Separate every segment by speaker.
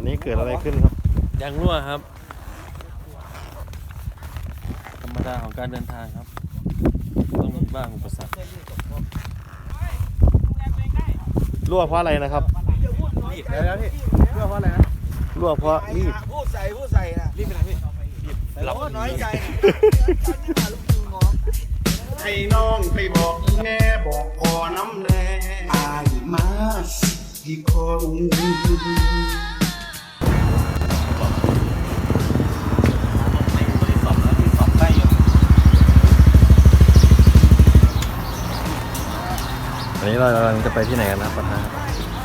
Speaker 1: อนนี้เกิดอะไรขึ้นครับ
Speaker 2: ยางรั่วครับ ธรรมดาของการเดินทางครับ ต้องมีบ้างอุปสรรค
Speaker 1: รั่วเพราะอะไรนะครับ
Speaker 3: เดี๋ยวพี่เพื่อเพราะอะไรนะ
Speaker 1: รั่วเพราะรีบ
Speaker 3: พูดใส่พูดใส่นะรีบไปไหนพี่รีบเราก็น้อยใจนะ
Speaker 4: ให้น้องไปบอกแม่บอกพอน้ำแน่อายมาสิคน
Speaker 1: เรากำลังจะไปที่ไหนกันนะครับประธาน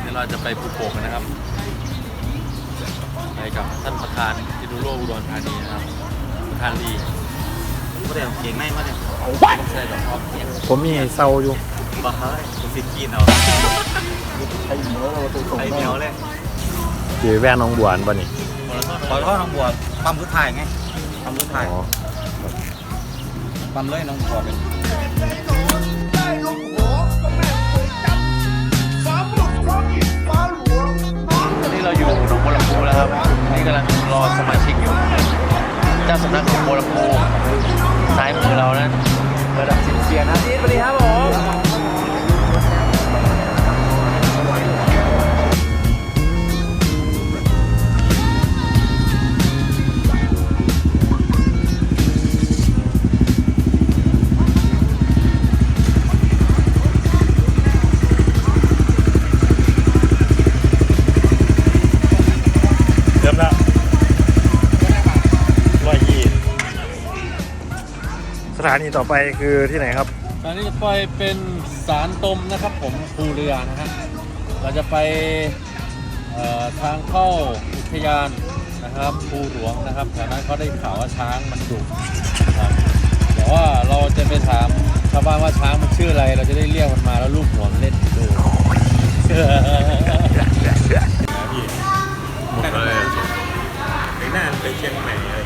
Speaker 2: เดี๋ยวเราจะไปภูโป่งกันนะครับไปกับท่านประธานจินุโรอุดรธานีนะครับประธานลี
Speaker 3: ไม่ได้เก่งแม่งมาเนี่ย
Speaker 2: ใช่กับพ่อเพียง
Speaker 1: ผมมีเซาอยู่
Speaker 3: บ้าเฮ้ยคุณสิกินเอาไอ้เหนียวเราไปส่งไอ้เหนียวเลย
Speaker 1: อยู่แว่น้องบวนป่ะนี่
Speaker 3: ขอโทษน้องบัวปั๊มรถถ่ายไงปั๊มรถถ่าย
Speaker 1: อ๋อ
Speaker 3: ปั๊มเลยน้องบัวเป็นา
Speaker 2: นี
Speaker 1: ต่อไปคือที่ไหนครับ
Speaker 2: ตอนนี้จะไปเป็นสารตมนะครับ ผมภูเรือนะฮะเราจะไปเอ่อทางเข้าอุทยานนะครับภูหลวงนะครับแถวนั้นเขาได้ข่าวว่าช้างมันดุนะครับเดี๋ยวว่าเราจะไปถามชาวบ้านว่าช้างมันชื่ออะไร เราจะได้เรียกมันมาแล้วลูกหัวมันเล่นดูหมดเลย
Speaker 3: ไปน่านไปเชียงใหม่อะไรอย่างเงี้ย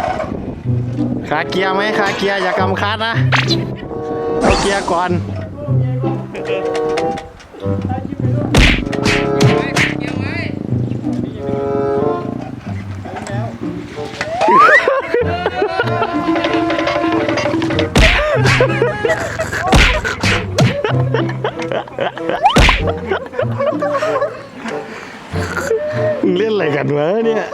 Speaker 3: ครับคาเกียร์ไหมคา
Speaker 2: เกีย
Speaker 4: ร์อย่ากำคัดนะเอาเกียร์ก่อนเล่นอะไรกันวะเนี่ย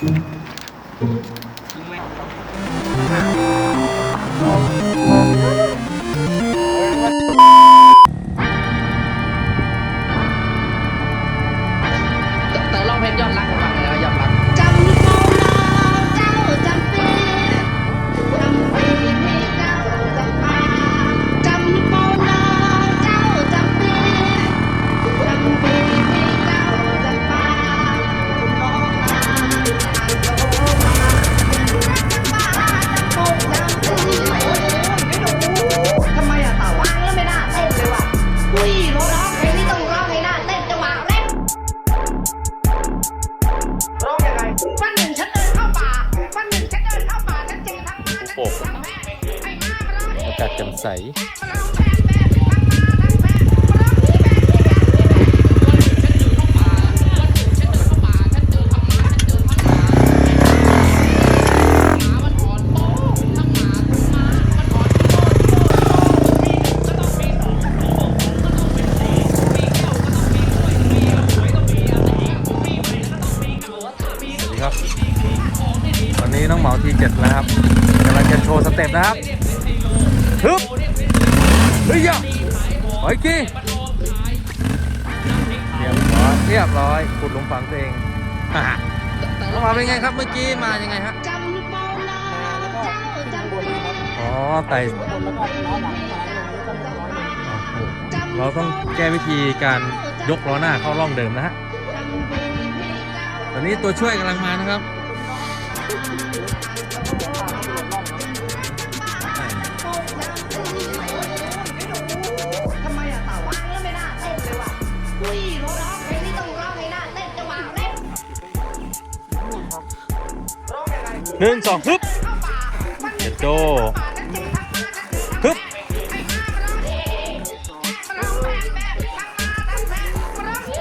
Speaker 4: 因为。 สี่รถนะเพลงนี้ต้องร้องให้ได้เต้นจังหวะแรกร้องยังไงวัน
Speaker 1: หนึ่งฉันเดินเข้าป่าวันหนึ่งฉันเดินเข้าป่าฉันจอทั้งฉันเจอยฉัน
Speaker 2: แม่ให้าร้อง อากาศจ่มใส่ เต็ปนะครับฮึบเฮ้ยยะขออีกทีเรียบร้อยเรียบร้อยขุดหลุมฝังตัวเองฮ่าฮ่าน้องเหมาเป็นไงครับเมื่อกี้มายังไงฮะ
Speaker 5: จำโมนาเจ้าจำปี
Speaker 2: อ๋อไต่เราต้องแก้วิธีการยกล้อหน้าเข้าร่องเดิมนะฮะตอนนี้ตัวช่วยกำลังมานะครับ
Speaker 5: ร้องที่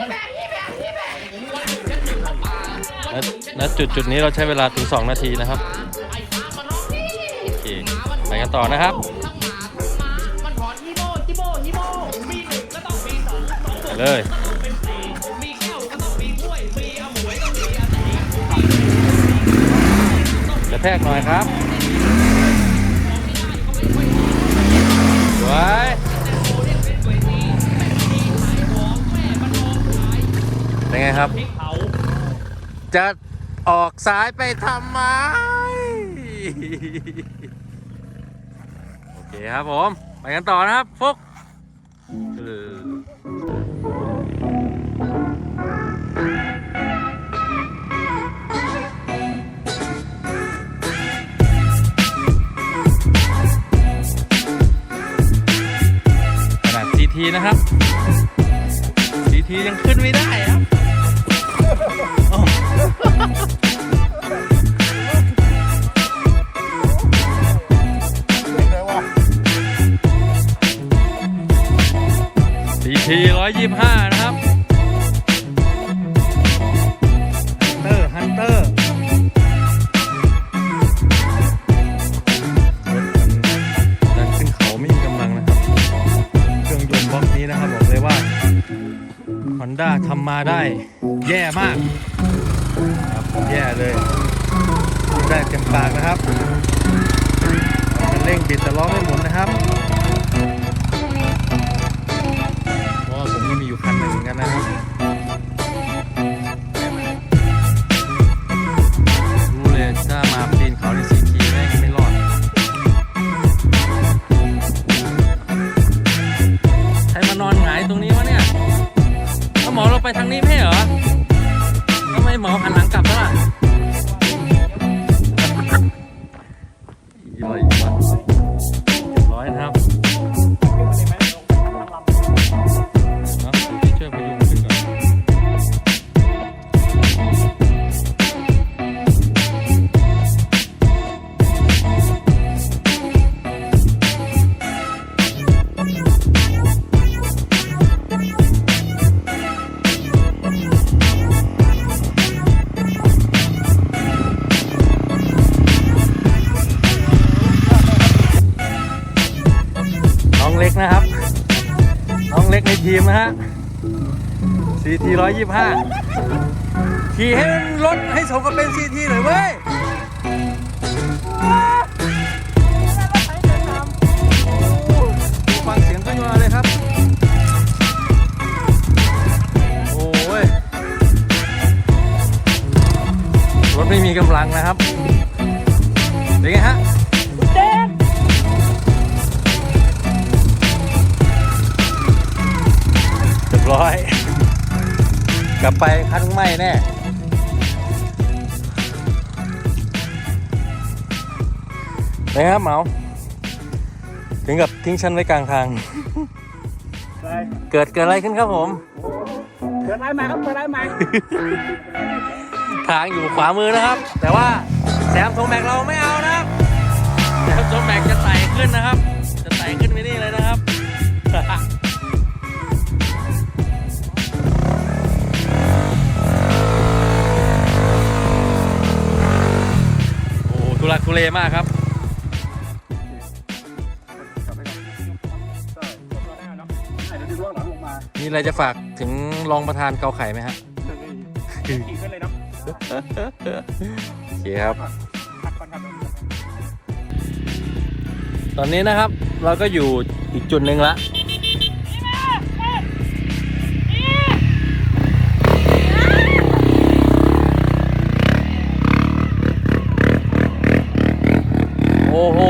Speaker 5: แบบที่แบบที่แบบ
Speaker 2: ณณจุดจุดนี้เราใช้เวลาถึง 2 นาทีนะครับ โอเค ไปกันต่อนะครับเลย ทกหน่อยครับไว้เป็นไงครับ จะออกซ้ายไปทำไม โอเคครับผม ไปกันต่อนะครับฟุก นาด CT นะครับ CT ยังขึ้นไม่ได้ครับซีทีร้อยยี่ห้า มาได้ แย่มากครับแย่เลยได้เต็มปากนะครับเร่งบิดแต่ล้อไม่หมุนนะครับ ยี่สิบห้าขี่ให้รถให้สมกับเป็นซีทีเลยเว้ยฟังเสียงก็ยัวเลยครับ โอ้ย รถไม่มีกำลังนะครับเป็นไงฮะเด็ดร้อย กลับไปคันไหม้แน่นะครับเหมา ถึงกับทิ้งฉันไว้กลางทาง เกิดเกิดอะไรขึ้นครับผม
Speaker 3: เกิดอะไรมาครับเกิดอะไรมา
Speaker 2: ทางอยู่ขวามือนะครับ แต่ว่าแซมโทแม็กเราไม่เอานะครับแซมโทแม็กจะไต่ขึ้นนะครับ เลมากครับ มีอะไรจะฝากถึงรองประธานเกาไข่ไหมฮะโอเคครับ ตอนนี้นะครับเราก็อยู่อีกจุดหนึ่งละ อ้โห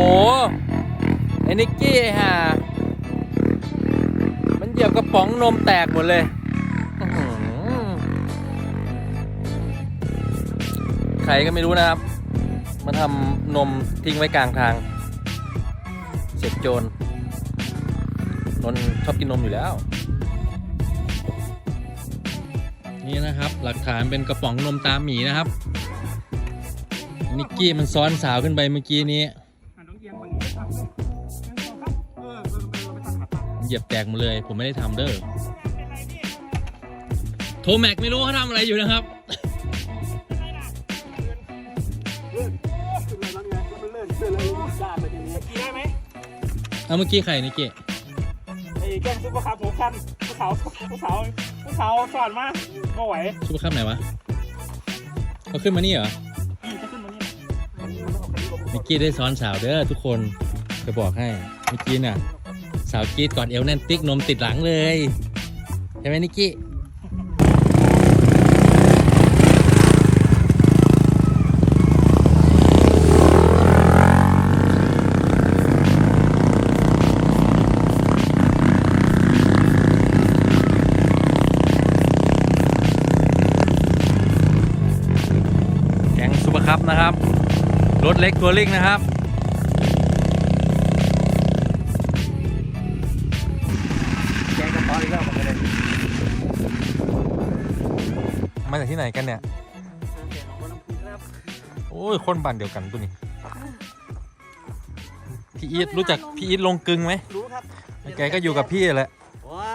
Speaker 2: ไอ้นิกกี้ไอ้ห่ามันเหยียบกระป๋องนมแตกหมดเลยใครก็ไม่รู้นะครับมาทำนมทิ้งไว้กลางทาง เสร็จโจรนนท์ชอบกินนมอยู่แล้ว นี่นะครับ หลักฐานเป็นกระป๋องนมตามหมีนะครับ นิกกี้มันซ้อนสาวขึ้นไปเมื่อกี้นี้ เหยียบแตกหมดเลย ผมไม่ได้ทำเด้อโทแม็กไม่รู้เขาทำอะไรอยู่นะครับเอาเมื่อกี้ใครนิกกี้
Speaker 6: ไอ้แกล้งซุปเปอร์คาร์หัวคันภูเขาภูเขาภูเขาสอนมาก็ไหว
Speaker 2: ซุปเปอร์คัพไหนวะเขาขึ้นมานี่เหรอ
Speaker 6: อืมจะขึ้นมานี่
Speaker 2: นิกกี้ได้ซ้อนสาวเด้อทุกคนจะบอกให้เมื่อกี้น่ะ สาวกีดกอดเอวแน่นติ๊กนมติดหลังเลย ใช่ไหมนิกกี้แก๊งซูเปอร์คัพนะครับ รถเล็กตัวลิงนะครับ ที่ไหนกันเนี่ยโอ้ยคนบ้านเดียวกันตัวนี้พี่อีทรู้จักพี่อีทลงกึงไหม
Speaker 3: รู้ครับ
Speaker 2: แกก็อยู่กับพี่แหละ
Speaker 3: ว้า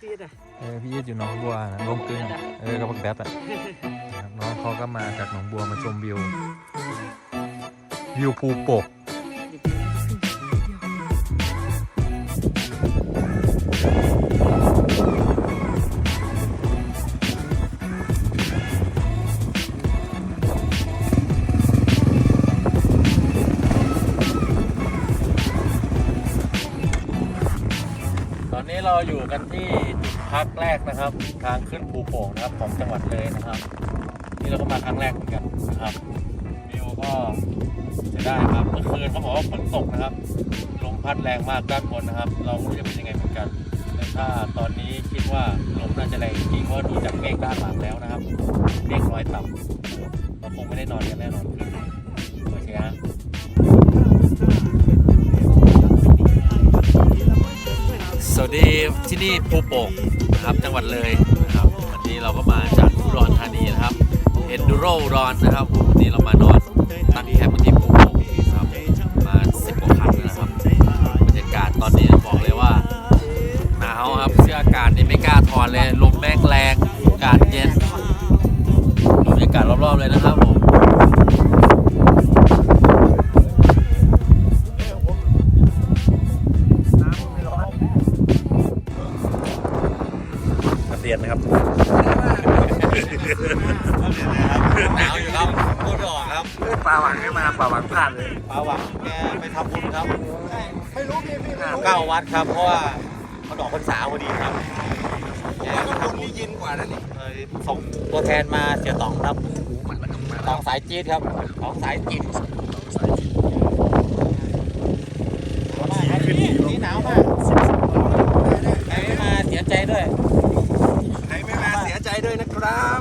Speaker 3: พี่อะ
Speaker 2: เออพี่อีทอยู่หนองบัวนะลงกึงอะเออกับบักแดดอะนะครับน้องเขาก็มาจากหนองบัวมาชมวิววิวภูโปก พักแรกนะครับ ทางขึ้นภูโป่งนะครับของจังหวัดเลยนะครับ นี่เราก็มาครั้งแรกเหมือนกันนะครับวิวก็จะได้ครับเมื่อคืนเขาบอกว่าฝนตกนะครับลมพัดแรงมากด้านบนนะครับ เราไม่รู้จะเป็นยังไงเหมือนกันแต่ถ้าตอนนี้คิดว่าลมน่าจะแรงจริงเพราะดูจากเมฆด้านหลังแล้วนะครับเมฆลอยต่ำเราคงไม่ได้นอนกันแน่นอนคืนนี้โอเคฮะสวัสดีที่นี่ภูโป่ง นะครับ จังหวัดเลยนะครับวันนี้เราก็มาจากอุดรธานีนะครับเอนดูโรอุดรนะครับวันนี้เรามานอนตั้งแคมป์ที่ภูโป่งนะครับมาสิบกว่าคันนะครับบรรยากาศตอนนี้บอกเลยว่าหนาวครับเสื้ออากาศนี่ไม่กล้าถอดเลยลมแม่งแรงอากาศเย็นดูบรรยากาศรอบๆเลยนะครับผม
Speaker 3: น
Speaker 7: ก
Speaker 3: ว่านั่นนี่
Speaker 7: เลยส่งตัวแทนมาเสียตองครับตองสายจี๊ดครับตองสายจี๊ดนี่หนาวมากใครไม่มาเสียใจด้วย
Speaker 3: ใครไม่มาเสียใจด้วยนะครับ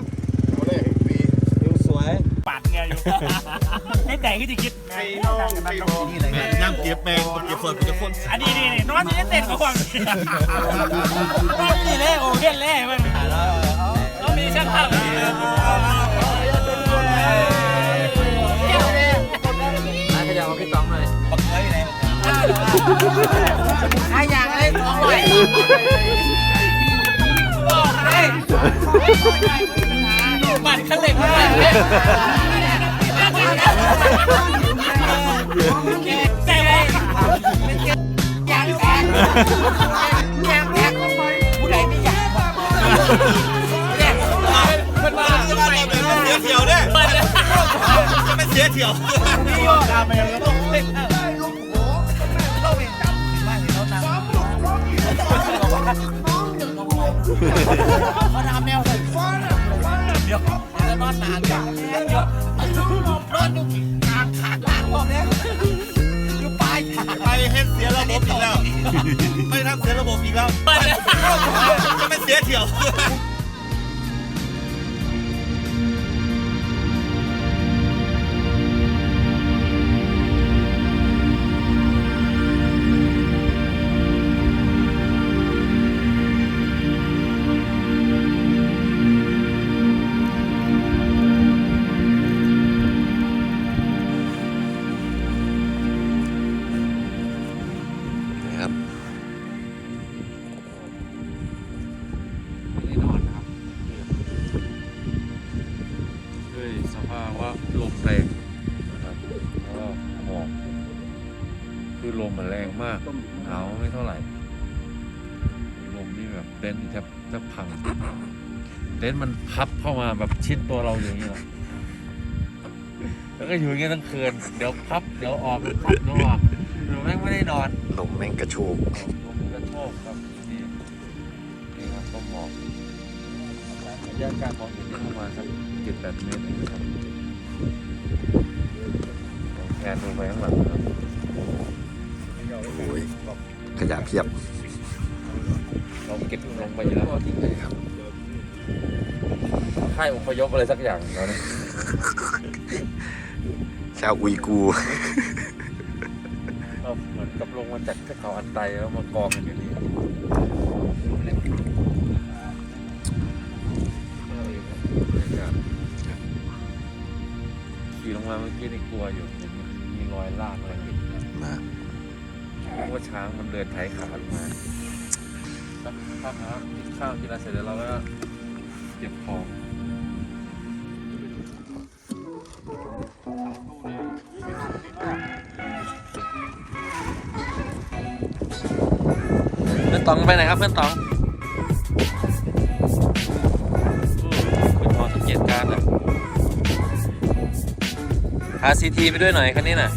Speaker 7: วิวสวย
Speaker 6: ปาดเงยอยู่ ให้แต่งก็จะคิดไงนั่งกันนั่งกัน
Speaker 3: นี่อะไรเงี้ยย่างเก็บแมงเก็บส่วนจะคน
Speaker 6: อันนี้นี่นี่นอนนี่เต้นกับความนอนนี่เลยโอ้เล่นเลยมันต้องมีช่างภาพ
Speaker 7: น่าจะเอาพี่ตองหน่อยบักเอ้ยเลย
Speaker 3: ขายอย่างไรสองร้อยบอกให้บัตรเขาเหล็กมา แต่ว่าอยางแพงอยางแพงผู้ใดไม่อยากเนี่ยมันมาจะมาแบบเป็นเสียเที่ยวเนี่ยจะเป็นเสียเที่ยวนี่ยกไปแล้วต้องเล่นเราเองจำว่าเห็นเรานำเขาทำแนวเลยเดี๋ยวจะนอนนานเดี๋ยว นอนอยู่กลางขาล่างพวกนี้อยู่ปลายขา
Speaker 8: ไปเฮ็ดเสียระบบอีกแล้วไปทำเสียระบบอีกแล้ว
Speaker 3: เปิด
Speaker 8: จะเป็นเสียเที่ยว
Speaker 4: แทบแทบพัง เต็นท์มันพับเข้ามาแบบชิดตัวเราอย่างนี้แหละแล้วก็อยู่อย่างเงี้ยทั้งคืน เดี๋ยวพับ เดี๋ยวออกพับเดี๋ยวออกเดี๋ยวแม่งไม่ได้นอน
Speaker 2: ลมแม่งกระโชก
Speaker 4: ลมกระโชกครับนี่นี่ครับก็หมอกระยะการมองเห็นนี่ประมาณสักเจ็ดแปดเมตรเองนะครับลองแพนดูไปข้างหลังนะครับ
Speaker 2: โอ้ยขยะเพียบ
Speaker 4: เราเก็บลงไปอยู่แล้วทิ้งเลยครับค่ายอพยพอะไรสักอย่างแล้วเนี่ย
Speaker 2: ชาวอุยกู
Speaker 4: ก็เหมือนกับลงมาจากเทือกเขาอันไตแล้วมากองกันอยู่นี่บรรยากาศขี่ลงมาเมื่อกี้นี่กลัวอยู่เห็นมันมีรอยลากอะไรอยู่
Speaker 2: มา
Speaker 4: เพราะว่าช้างมันเดินไถขาลงมาสัก พักนะครับกินข้าวกินอะไรเสร็จแล้วเราก็เก็บของ
Speaker 2: เพื่อนตองไปไหนครับเพื่อนตองเป็นพอสังเกตการณ์นะพาซีทีไปด้วยหน่อยคันนี้น่ะ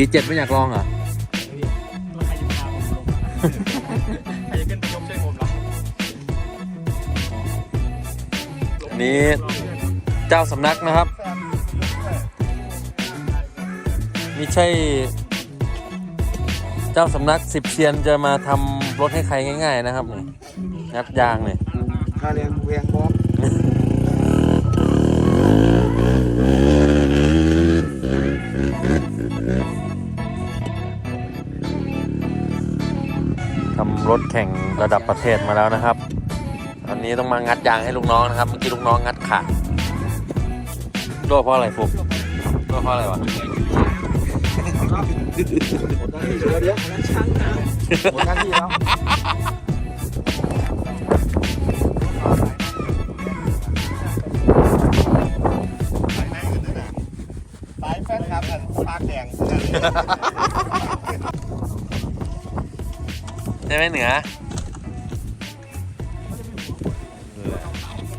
Speaker 2: ทีเจ็ดไม่อยากลองเหรออันนี้เจ้าสำนักนะครับ ไม่ใช่ เจ้าสำนักสิบเซียนจะมาทำรถให้ใครง่าย ๆ นะครับนี่งัดยางเนี่ย
Speaker 8: ค่าเรียนเวียงบ
Speaker 2: รถแข่งระดับประเทศมาแล้วนะครับอันนี้ต้องมางัดยางให้ลูกน้องนะครับ เมื่อกี้ลูกน้องงัดขาดรั่วเพราะอะไรฟุกรั่วเพราะอะไรวะ
Speaker 8: หมดหน้าที่เดี๋ยวนั้นช่างนะหมดหน้าที่แล้วสายแฟนครับอันปากแดง
Speaker 2: ไหมเหนือ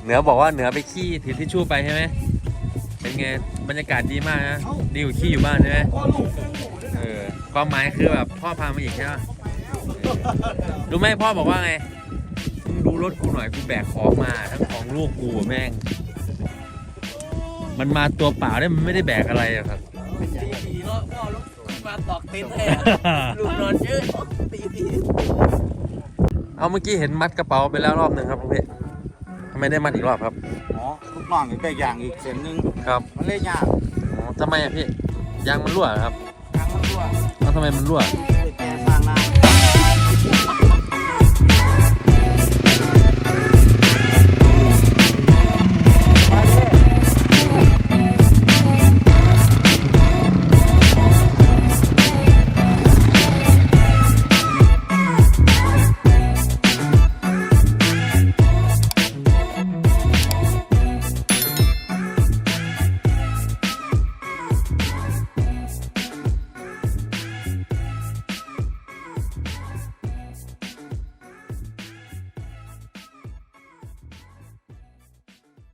Speaker 2: เหนือบอกว่าเหนือไปขี้ถือทิชชู่ไปใช่ไหมเป็นไงบรรยากาศดีมากนะดีกว่าขี้อยู่บ้านใช่ไหมเออความหมายคือแบบพ่อพามาอีกใช่ไหมรู้ไหมพ่อบอกว่าไงดูรถกูหน่อยกูแบกของมาทั้งของลูกกูอะแม่ง มันมาตัวเปล่าได้มันไม่ได้แบกอะไรอะครับ
Speaker 3: มาตอกตีนแท้ลูกนอนเยอะตีตี
Speaker 2: เอาเมื่อกี้เห็นมัดกระเป๋าไปแล้วรอบหนึ่งครับลุงพี่ทำไมได้มัดอีกรอบครับ
Speaker 8: อ๋อทุกน้องอีกแต่อย่างอีกเส้นหนึง
Speaker 2: ครับ
Speaker 8: มันเลยยาก
Speaker 2: อ๋อทำไมอะพี่ยางมันรั่วเหรอครับ
Speaker 8: ทางมันรั่ว
Speaker 2: แล้วทำไมมันรั่ว
Speaker 8: เ